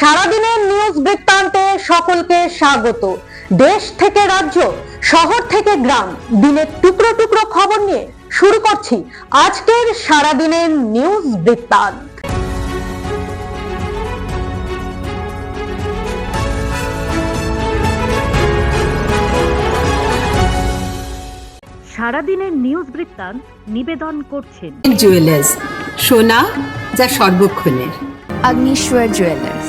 সারাদিনের নিউজ বৃত্তান্তে সকলকে স্বাগত। দেশ থেকে রাজ্য শহর থেকে গ্রাম দিনের টুকরো টুকরো খবর নিয়ে শুরু করছি আজকের সারাদিনের নিউজ বৃত্তান্ত। সারাদিনের নিউজ বৃত্তান্ত নিবেদন করছেন জুয়েলার্স সোনা যা সর্বক্ষণের। Agnishwar jewellers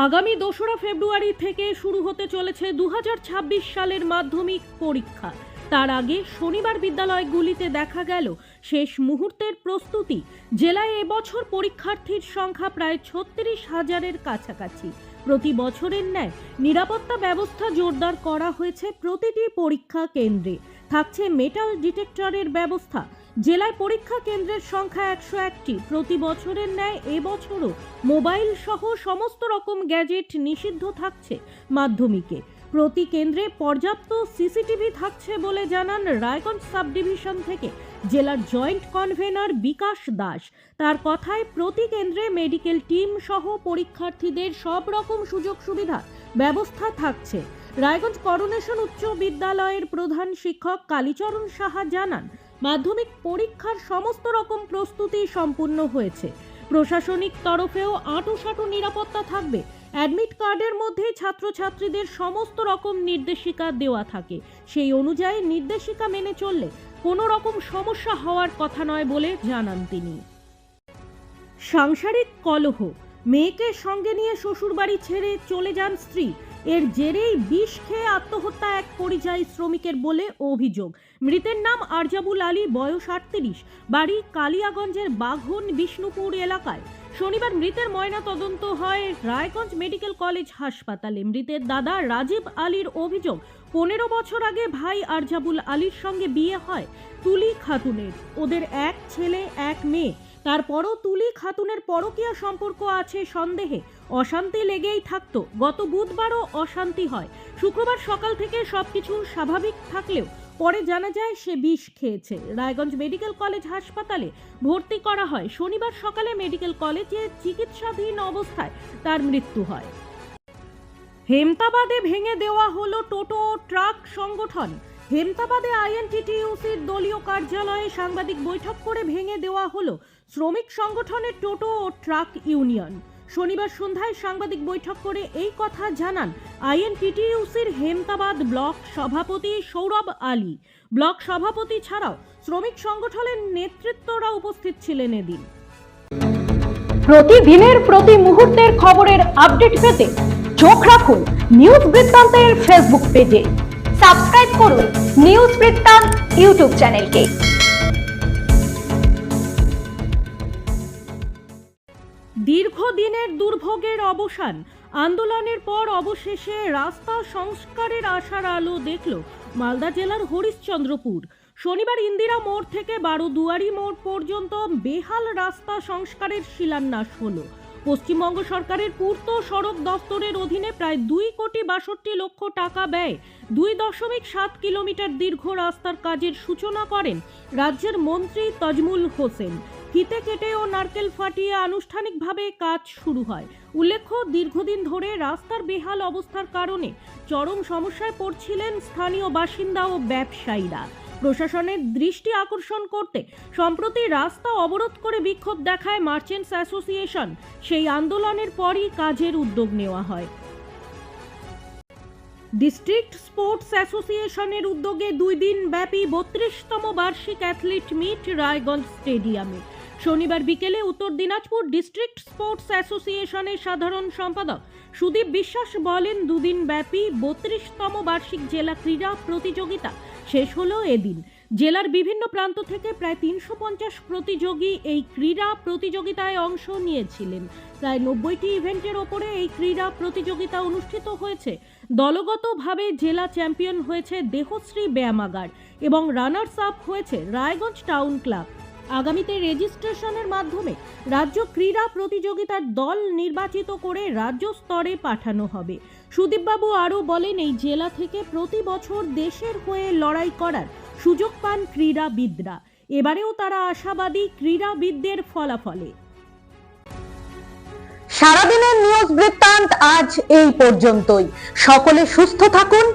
আগামী দোসরা ফেব্রুয়ারি থেকে শুরু হতে চলেছে দু হাজার ছাব্বিশ সালের মাধ্যমিক পরীক্ষা। তার আগে শনিবার বিদ্যালয়গুলিতে দেখা গেল শেষ মুহূর্তের প্রস্তুতি। জেলায় এবছর পরীক্ষার্থীর সংখ্যা প্রায় ছত্রিশ হাজারের কাছাকাছি। প্রতি বছরের ন্যায় নিরাপত্তা ব্যবস্থা জোরদার করা হয়েছে প্রতিটি পরীক্ষা কেন্দ্রে। থাকছে মেটাল ডিটেক্টরের ব্যবস্থা। জেলায় পরীক্ষা কেন্দ্রের সংখ্যা একশো একটি। প্রতি বছরের ন্যায় এবছরও মোবাইল সহ সমস্ত রকম গ্যাজেট নিষিদ্ধ থাকছে মাধ্যমিকে। প্রতি কেন্দ্রে পর্যাপ্ত সিসিটিভি থাকছে বলে জানান রায়গঞ্জ সাব ডিভিশন থেকে জেলার জয়েন্ট কনভেনার বিকাশ দাস। তার কথায় প্রতি কেন্দ্রে মেডিকেল টিম সহ পরীক্ষার্থীদের সব রকম সুযোগ সুবিধা ব্যবস্থা থাকছে। রায়গঞ্জ করোনেশন উচ্চ বিদ্যালয়ের প্রধান শিক্ষক কালীচরণ সাহা জানান মাধ্যমিক পরীক্ষার সমস্ত রকম প্রস্তুতি সম্পূর্ণ হয়েছে। প্রশাসনিক তরফেও আঁটুসাঁটু নিরাপত্তা থাকবে। অ্যাডমিট কার্ডের মধ্যে ছাত্রছাত্রীদের সমস্ত রকম নির্দেশিকা দেওয়া থাকে। সেই অনুযায়ী নির্দেশিকা মেনে চললে কোনো রকম সমস্যা হওয়ার কথা নয় বলে জানান তিনি। সাংসারিক কলহ মেয়েকে সঙ্গে নিয়ে শ্বশুরবাড়ি ছেড়ে চলে যান স্ত্রী। এর জেরেই বিষ খেয়ে আত্মহত্যা এক পরিযায়ী শ্রমিকের বলে অভিযোগ। মৃতের নাম আরজাবুল আলী, বয়স আটত্রিশ, বাড়ি কালিয়াগঞ্জের বাঘন, বিষ্ণুপুর এলাকায়। শনিবার মৃতের ময়না তদন্ত হয় রায়গঞ্জ মেডিকেল কলেজ হাসপাতালে। মৃতের দাদা রাজীব আলীর অভিযোগ, পনেরো বছর আগে ভাই আরজাবুল আলীর সঙ্গে বিয়ে হয় তুলি খাতুনের। ওদের এক ছেলে, এক মেয়ে। তারপরও তুলি খাতুনের পরকীয়া সম্পর্ক আছে সন্দেহে। অশান্তি লেগেই থাকতো। গত বুধবারও অশান্তি হয়। শুক্রবার সকাল থেকে সবকিছু স্বাভাবিক থাকলেও পরে জানা যায় সে বিষ খেয়েছে। রায়গঞ্জ মেডিকেল কলেজ হাসপাতালে ভর্তি করা হয়। শনিবার সকালে মেডিকেল কলেজে চিকিৎসাধীন অবস্থায় তার মৃত্যু হয়। হেমতাবাদে ভেঙে দেওয়া হলো টোটো ট্রাক সংগঠন। হেমতাবাদে আইএনটিটিইউসির দলীয় কার্যালয়ে সাংবাদিক বৈঠক করে ভেঙে দেওয়া হলো শ্রমিক সংগঠনের টোটো ও ট্রাক ইউনিয়ন। শনিবার সন্ধ্যায় সাংবাদিক বৈঠক করে এই কথা জানান আইএনটিটিইউসির হেমতাবাদ ব্লক সভাপতি সৌরভ আলী। ব্লক সভাপতি ছাড়াও শ্রমিক সংগঠনের নেতৃত্বরা উপস্থিত ছিলেন এদিন। প্রতিদিনের প্রতি মুহূর্তের খবরের আপডেট পেতে চোখ রাখুন নিউজ বৃত্তান্তের ফেসবুক পেজে। সাবস্ক্রাইব করুন নিউজ বৃত্তান্ত ইউটিউব চ্যানেলকে। দীর্ঘদিনের দুর্ভোগের অবসান, আন্দোলনের পর অবশেষে রাস্তা সংস্কারের আশার আলো দেখল মালদা জেলার হরিশ্চন্দ্রপুর। শনিবার ইন্দিরা মোড় থেকে বারোদুয়ারি মোড় পর্যন্ত বেহাল রাস্তা সংস্কারের শিলান্যাস হলো। পশ্চিমবঙ্গ সরকারের পূর্ত সড়ক দফতরের অধীনে প্রায় দুই কোটি বাষট্টি লক্ষ টাকা ব্যয় দুই দশমিক সাত কিলোমিটার দীর্ঘ রাস্তার কাজের সূচনা করেন রাজ্যের মন্ত্রী তজমুল হোসেন। ফিতে কেটে ও নারকেল ফাটিয়ে আনুষ্ঠানিকভাবে কাজ শুরু হয়। উল্লেখ্য, দীর্ঘদিন ধরে রাস্তার বেহাল অবস্থার কারণে চরম সমস্যায় পড়ছিলেন স্থানীয় বাসিন্দা ও ব্যবসায়ীরা। প্রশাসনের দৃষ্টি আকর্ষণ করতে সম্প্রতি রাস্তা অবরোধ করে বিক্ষোভ দেখায় মার্চেন্টস অ্যাসোসিয়েশন। সেই আন্দোলনের পরই কাজের উদ্যোগ নেওয়া হয়। ডিস্ট্রিক্ট স্পোর্টস অ্যাসোসিয়েশনের উদ্যোগে দুই দিন ব্যাপী বত্রিশতম বার্ষিক অ্যাথলিট মিট রায়গঞ্জ স্টেডিয়ামে। শনিবার বিকেলে উত্তর দিনাজপুর ডিস্ট্রিক্ট স্পোর্টস অ্যাসোসিয়েশনের সাধারণ সম্পাদক সুদীপ বিশ্বাস বলেন, দুদিন ব্যাপী বত্রিশতম বার্ষিক জেলা ক্রীড়া প্রতিযোগিতা শেষ হলো এদিন। জেলার বিভিন্ন প্রান্ত থেকে প্রায় তিনশো পঞ্চাশ প্রতিযোগী এই ক্রীড়া প্রতিযোগিতায় অংশ নিয়েছিলেন। প্রায় নব্বইটি ইভেন্টের ওপরে এই ক্রীড়া প্রতিযোগিতা অনুষ্ঠিত হয়েছে। দলগতভাবে জেলা চ্যাম্পিয়ন হয়েছে দেহশ্রী ব্যায়ামাগার এবং রানার্স আপ হয়েছে রায়গঞ্জ টাউন ক্লাব। আগামীতে রেজিস্ট্রেশনের মাধ্যমে রাজ্য ক্রীড়া প্রতিযোগিতার দল নির্বাচিত করে রাজ্য স্তরে পাঠানো হবে। সুদীপবাবু আরও বলেন, এই জেলা থেকে প্রতি বছর দেশের হয়ে লড়াই করার সুযোগ পান ক্রীড়াবিদরা। এবারেও তারা আশাবাদী ক্রীড়াবিদদের ফলাফলে। সারাদিনের নিউজ বৃত্তান্ত আজ এই পর্যন্তই। সকলে সুস্থ থাকুন,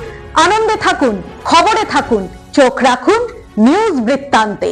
আনন্দে থাকুন, খবরে থাকুন, চোখ রাখুন নিউজ বৃত্তান্তে।